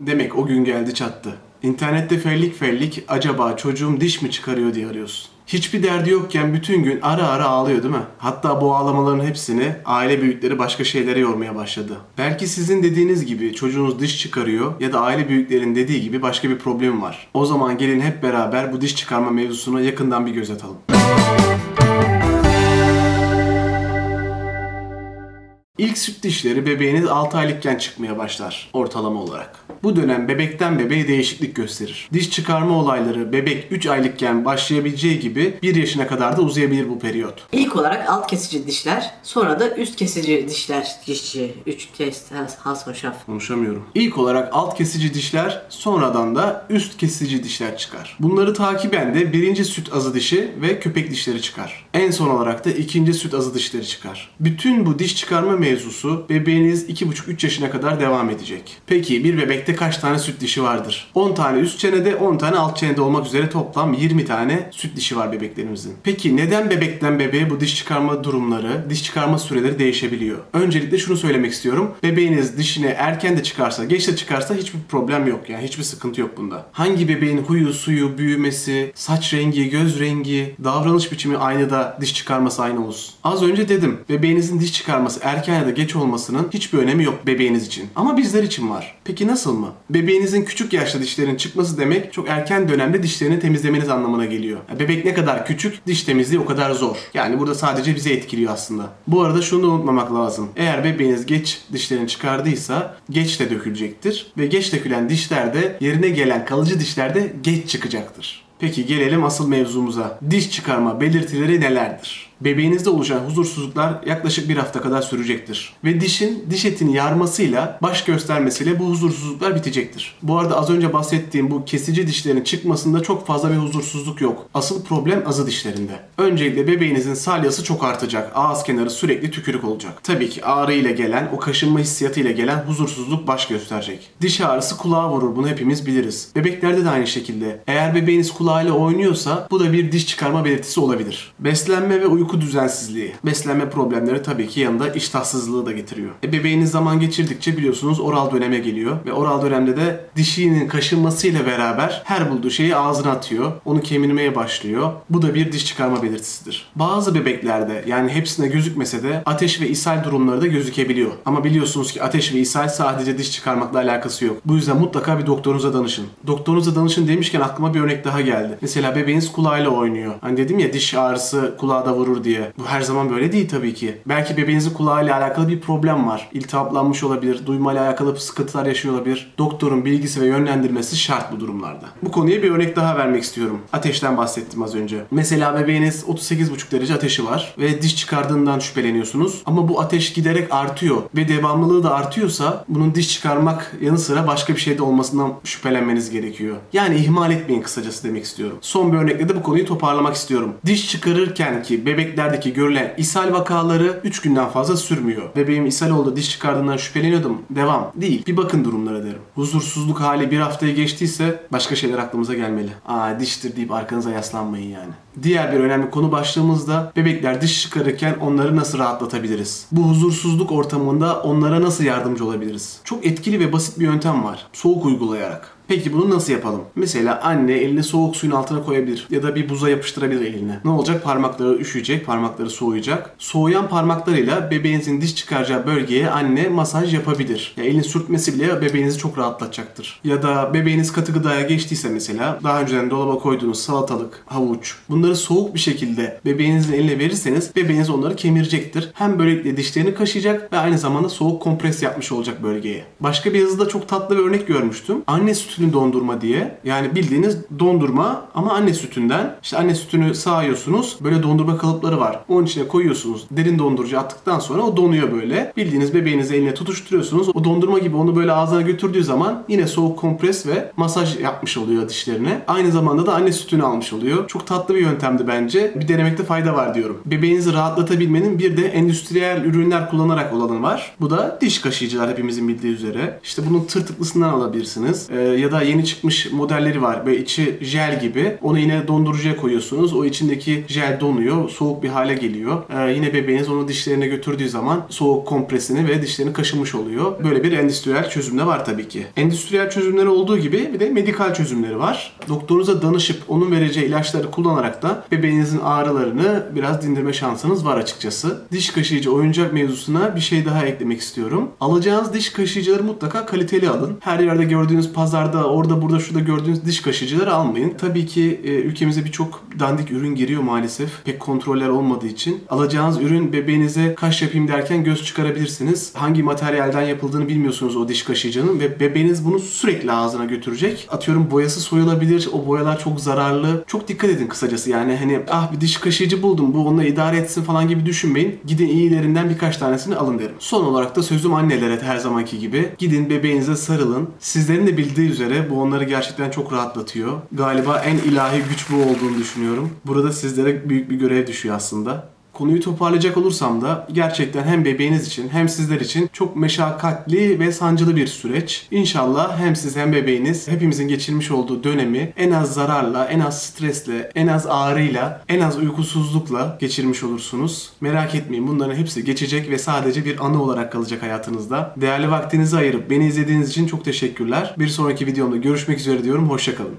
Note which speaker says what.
Speaker 1: Demek o gün geldi çattı. İnternette fellik fellik acaba çocuğum diş mi çıkarıyor diye arıyorsun. Hiçbir derdi yokken bütün gün ara ara ağlıyor değil mi? Hatta bu ağlamaların hepsini aile büyükleri başka şeylere yormaya başladı. Belki sizin dediğiniz gibi çocuğunuz diş çıkarıyor ya da aile büyüklerin dediği gibi başka bir problem var. O zaman gelin hep beraber bu diş çıkarma mevzusuna yakından bir göz atalım. İlk süt dişleri bebeğiniz 6 aylıkken çıkmaya başlar ortalama olarak. Bu dönem bebekten bebeğe değişiklik gösterir. Diş çıkarma olayları bebek 3 aylıkken başlayabileceği gibi 1 yaşına kadar da uzayabilir bu periyot.
Speaker 2: İlk olarak alt kesici dişler, sonra da üst kesici dişler, dişçi, üç kes, has, has, hoşaf.
Speaker 1: Konuşamıyorum. İlk olarak alt kesici dişler, sonradan da üst kesici dişler çıkar. Bunları takiben de birinci süt azı dişi ve köpek dişleri çıkar. En son olarak da ikinci süt azı dişleri çıkar. Bütün bu diş çıkarma mevzusu bebeğiniz 2,5-3 yaşına kadar devam edecek. Peki bir bebekte kaç tane süt dişi vardır? 10 tane üst çenede, 10 tane alt çenede olmak üzere toplam 20 tane süt dişi var bebeklerimizin. Peki neden bebekten bebeğe bu diş çıkarma durumları, diş çıkarma süreleri değişebiliyor? Öncelikle şunu söylemek istiyorum. Bebeğiniz dişini erken de çıkarsa, geç de çıkarsa hiçbir problem yok. Yani hiçbir sıkıntı yok bunda. Hangi bebeğin huyu, suyu, büyümesi, saç rengi, göz rengi, davranış biçimi aynı da diş çıkarması aynı olsun. Az önce dedim. Bebeğinizin diş çıkarması erken ya da geç olmasının hiçbir önemi yok bebeğiniz için. Ama bizler için var. Peki nasıl mı? Bebeğinizin küçük yaşta dişlerin çıkması demek çok erken dönemde dişlerini temizlemeniz anlamına geliyor. Bebek ne kadar küçük, diş temizliği o kadar zor. Yani burada sadece bizi etkiliyor aslında. Bu arada şunu da unutmamak lazım. Eğer bebeğiniz geç dişlerini çıkardıysa geç de dökülecektir. Ve geç dökülen dişler de yerine gelen kalıcı dişler de geç çıkacaktır. Peki gelelim asıl mevzumuza. Diş çıkarma belirtileri nelerdir? Bebeğinizde oluşan huzursuzluklar yaklaşık bir hafta kadar sürecektir. Ve dişin diş etini yarmasıyla, baş göstermesiyle bu huzursuzluklar bitecektir. Bu arada az önce bahsettiğim bu kesici dişlerin çıkmasında çok fazla bir huzursuzluk yok. Asıl problem azı dişlerinde. Öncelikle bebeğinizin salyası çok artacak. Ağız kenarı sürekli tükürük olacak. Tabii ki ağrı ile gelen, o kaşınma hissiyatıyla gelen huzursuzluk baş gösterecek. Diş ağrısı kulağa vurur. Bunu hepimiz biliriz. Bebeklerde de aynı şekilde. Eğer bebeğiniz kulağıyla oynuyorsa bu da bir diş çıkarma belirtisi olabilir. Beslenme ve uyku düzensizliği. Beslenme problemleri tabii ki yanında iştahsızlığı da getiriyor. E bebeğiniz zaman geçirdikçe biliyorsunuz oral döneme geliyor ve oral dönemde de dişinin kaşınmasıyla beraber her bulduğu şeyi ağzına atıyor. Onu kemirmeye başlıyor. Bu da bir diş çıkarma belirtisidir. Bazı bebeklerde yani hepsine gözükmese de ateş ve ishal durumları da gözükebiliyor. Ama biliyorsunuz ki ateş ve ishal sadece diş çıkarmakla alakası yok. Bu yüzden mutlaka bir doktorunuza danışın. Doktorunuza danışın demişken aklıma bir örnek daha geldi. Mesela bebeğiniz kulağıyla oynuyor. Hani dedim ya diş ağrısı kulağa da vurur diye. Bu her zaman böyle değil tabii ki. Belki bebeğinizin kulağıyla alakalı bir problem var. İltihaplanmış olabilir, duymayla alakalı sıkıntılar yaşıyor olabilir. Doktorun bilgisi ve yönlendirmesi şart bu durumlarda. Bu konuya bir örnek daha vermek istiyorum. Ateşten bahsettim az önce. Mesela bebeğiniz 38,5 derece ateşi var ve diş çıkardığından şüpheleniyorsunuz. Ama bu ateş giderek artıyor ve devamlılığı da artıyorsa bunun diş çıkarmak yanı sıra başka bir şeyde olmasından şüphelenmeniz gerekiyor. Yani ihmal etmeyin kısacası demek istiyorum. Son bir örnekle de bu konuyu toparlamak istiyorum. Diş çıkarırken ki bebeklerdeki görülen ishal vakaları 3 günden fazla sürmüyor. Bebeğim ishal oldu diş çıkardığından şüpheleniyordum. Devam. Değil. Bir bakın durumlara derim. Huzursuzluk hali bir haftayı geçtiyse başka şeyler aklımıza gelmeli. Aa diştir deyip arkanıza yaslanmayın yani. Diğer bir önemli konu başlığımızda bebekler diş çıkarırken onları nasıl rahatlatabiliriz? Bu huzursuzluk ortamında onlara nasıl yardımcı olabiliriz? Çok etkili ve basit bir yöntem var. Soğuk uygulayarak. Peki bunu nasıl yapalım? Mesela anne elini soğuk suyun altına koyabilir ya da bir buza yapıştırabilir eline. Ne olacak? Parmakları üşüyecek, parmakları soğuyacak. Soğuyan parmaklarıyla bebeğinizin diş çıkaracağı bölgeye anne masaj yapabilir. Ya elini sürtmesi bile bebeğinizi çok rahatlatacaktır. Ya da bebeğiniz katı gıdaya geçtiyse mesela daha önceden dolaba koyduğunuz salatalık, havuç bunları soğuk bir şekilde bebeğinizin eline verirseniz bebeğiniz onları kemirecektir. Hem böylelikle dişlerini kaşıyacak ve aynı zamanda soğuk kompres yapmış olacak bölgeye. Başka bir yazıda çok tatlı bir örnek görmüştüm. Anne sütünü dondurma diye. Yani bildiğiniz dondurma ama anne sütünden. İşte anne sütünü sağıyorsunuz. Böyle dondurma kalıpları var. Onun içine koyuyorsunuz. Derin dondurucu attıktan sonra o donuyor böyle. Bildiğiniz bebeğinizi eline tutuşturuyorsunuz. O dondurma gibi onu böyle ağzına götürdüğü zaman yine soğuk kompres ve masaj yapmış oluyor dişlerine. Aynı zamanda da anne sütünü almış oluyor. Çok tatlı bir yöntem yöntemdi bence. Bir denemekte fayda var diyorum. Bebeğinizi rahatlatabilmenin bir de endüstriyel ürünler kullanarak olanı var. Bu da diş kaşıyıcılar hepimizin bildiği üzere. İşte bunun tırtıklısından alabilirsiniz. Ee, ya da yeni çıkmış modelleri var. Böyle içi jel gibi. Onu yine dondurucuya koyuyorsunuz. O içindeki jel donuyor. Soğuk bir hale geliyor. Ee, yine bebeğiniz onu dişlerine götürdüğü zaman soğuk kompresini ve dişlerini kaşımış oluyor. Böyle bir endüstriyel çözüm de var tabii ki. Endüstriyel çözümleri olduğu gibi bir de medikal çözümleri var. Doktorunuza danışıp onun vereceği ilaçları kullanarak da bebeğinizin ağrılarını biraz dindirme şansınız var açıkçası. Diş kaşıyıcı oyuncak mevzusuna bir şey daha eklemek istiyorum. Alacağınız diş kaşıyıcıları mutlaka kaliteli alın. Her yerde gördüğünüz pazarda, orada burada şurada gördüğünüz diş kaşıyıcıları almayın. Tabii ki e, ülkemize birçok dandik ürün giriyor maalesef. Pek kontroller olmadığı için. Alacağınız ürün bebeğinize kaş yapayım derken göz çıkarabilirsiniz. Hangi materyalden yapıldığını bilmiyorsunuz o diş kaşıyıcının ve bebeğiniz bunu sürekli ağzına götürecek. Atıyorum boyası soyulabilir. O boyalar çok zararlı. Çok dikkat edin kısacası yani hani ah bir diş kaşıyıcı buldum bu onunla idare etsin falan gibi düşünmeyin. Gidin iyilerinden birkaç tanesini alın derim. Son olarak da sözüm annelere her zamanki gibi. Gidin bebeğinize sarılın. Sizlerin de bildiği üzere bu onları gerçekten çok rahatlatıyor. Galiba en ilahi güç bu olduğunu düşünüyorum. Burada sizlere büyük bir görev düşüyor aslında. Konuyu toparlayacak olursam da gerçekten hem bebeğiniz için hem sizler için çok meşakkatli ve sancılı bir süreç. İnşallah hem siz hem bebeğiniz hepimizin geçirmiş olduğu dönemi en az zararla, en az stresle, en az ağrıyla, en az uykusuzlukla geçirmiş olursunuz. Merak etmeyin bunların hepsi geçecek ve sadece bir anı olarak kalacak hayatınızda. Değerli vaktinizi ayırıp beni izlediğiniz için çok teşekkürler. Bir sonraki videomda görüşmek üzere diyorum. Hoşçakalın.